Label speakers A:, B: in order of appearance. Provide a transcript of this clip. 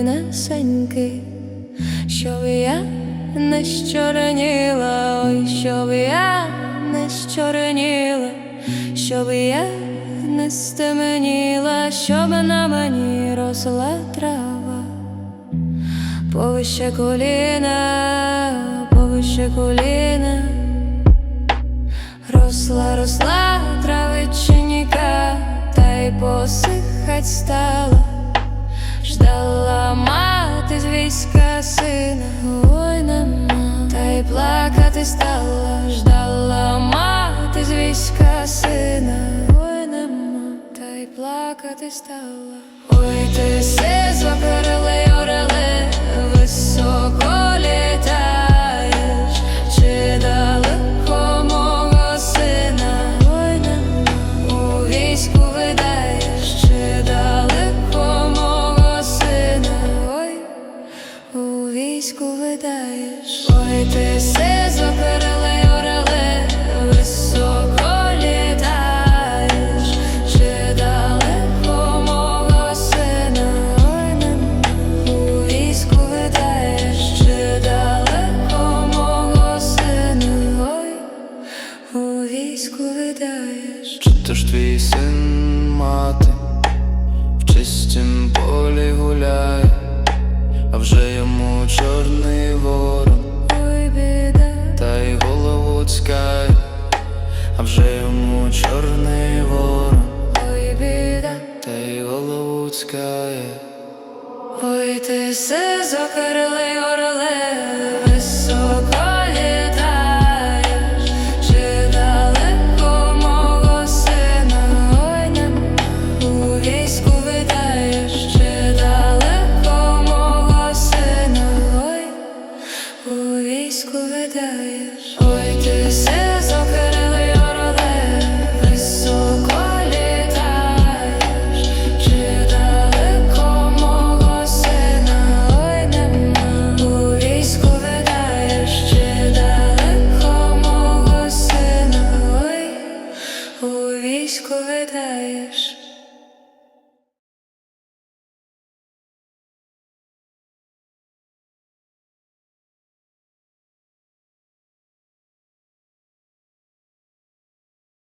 A: тонесеньки, щоб я не щореніла, ой, щоб я не щореніла, щоб я не стеменіла, щоб на мені росла трава, повище коліна, повище коліна, росла, росла травиченіка, та й посихать стала. Плакати стала, ждала мати з війська сина, ой та й плакати стала. Ой, ти сизо перелей війську видаєш, ой, ти все перелей
B: вже йому чорний ворон,
A: Ой, біда,
B: та й голову цькає, а вже йому чорний ворон,
A: ой, біда,
B: та й голову цькає.
A: ой, ти все орле, видаєш, ой, ти